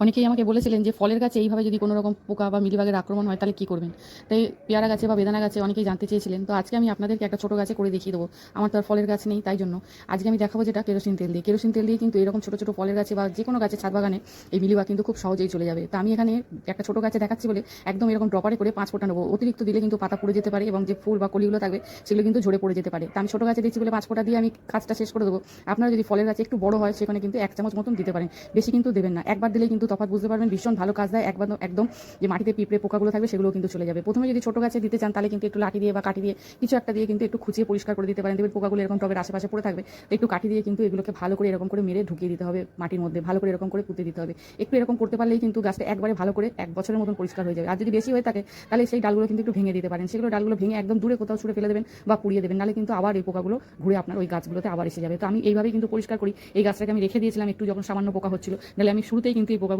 অনেকেই আমাকে বলেছিলেন যে ফলের গাছে এইভাবে যদি কোনো রকম পোকা বা মিলিবাগের আক্রমণ হয় তাহলে কী করবেন? তাই পেয়ারা গাছে বা বেদানা গাছে অনেকেই জানতে চেয়েছিলেন। তো আজকে আমি আপনাদেরকে একটা ছোটো গাছে করে দেখিয়ে দেবো। আমার তো আর ফলের গাছ নেই, তাই জন্য। আজকে আমি দেখাবো যেটা কেরোসিন তেল দিয়ে। কেরোসিন তেল দিয়ে কিন্তু এরকম ছোটো ছোটো ফলের গাছে বা যে কোনো গাছে ছাদ বাগানে এই মিলিবাগ কিন্তু খুব সহজেই চলে যাবে। তো আমি এখানে একটা ছোটো গাছে দেখাচ্ছি বলে একদম এরকম ড্রপারে করে পাঁচ ফোঁটা নেব। অতিরিক্ত দিলে কিন্তু পাতা পড়ে যেতে পারে এবং যে ফুল বা কলিগুলো থাকবে সেগুলো কিন্তু ঝরে পড়ে যেতে পারে। তো আমি ছোটো গাছে দিচ্ছি বলে পাঁচ ফোঁটা দিয়ে আমি কাজটা শেষ করে দেবো। আপনারা যদি ফলের গাছে একটু বড় হয়, সেখানে কিন্তু এক চামচ মতন দিতে পারেন। বেশি কিন্তু দেবেন না। একবার দিলে কিন্তু তফাৎ বুঝতে পারবেন। ভীষণ ভালো কাজ দেয়। একবার একদম যে মাটিতে পিঁপড়ে পোকাগুলো থাকবে সেগুলো কিন্তু চলে যাবে। প্রথমে যদি ছোটো গাছে দিতে চান, তাহলে কিন্তু একটু লাঠি দিয়ে বা কাঠি দিয়ে কিছু একটা দিয়ে কিন্তু একটু খুঁচিয়ে পরিষ্কার করে দিতে পারেন। দেখবেন পোকাগুলো এরকম টবের আশেপাশে পড়ে থাকবে। একটু কাঠি দিয়ে কিন্তু এগুলোকে ভালো করে এরকম করে মেরে ঢুকিয়ে দিতে হবে মাটির মধ্যে। ভালো করে এরকম করে পুঁতে দিতে হবে। একটু এরকম করতে পারলেই কিন্তু গাছটা একবারে ভালো করে এক বছরের মতন পরিষ্কার হয়ে যাবে। আর যদি বেশি হয়ে থাকে, তাহলে সেই ডালগুলো কিন্তু একটু ভেঙে দিতে পারেন। সেগুলো ডালগুলো ভেঙে একদম দূরে কোথাও ছুড়ে ফেলে দেবেন বা পুড়িয়ে দেবেন। নাহলে কিন্তু আবার এই পোকাগুলো ঘুরে আপনার ওই গাছগুলোতে আবার এসে যাবে। তো আমি এইভাবেই কিন্তু পরিষ্কার করি। এই গাছটাকে আমি রেখে দিয়েছিলাম একটু যখন সামান্য পোকা হচ্ছিল। নাহলে আমি শুরুতেই কিন্তু এই পোকাগুলো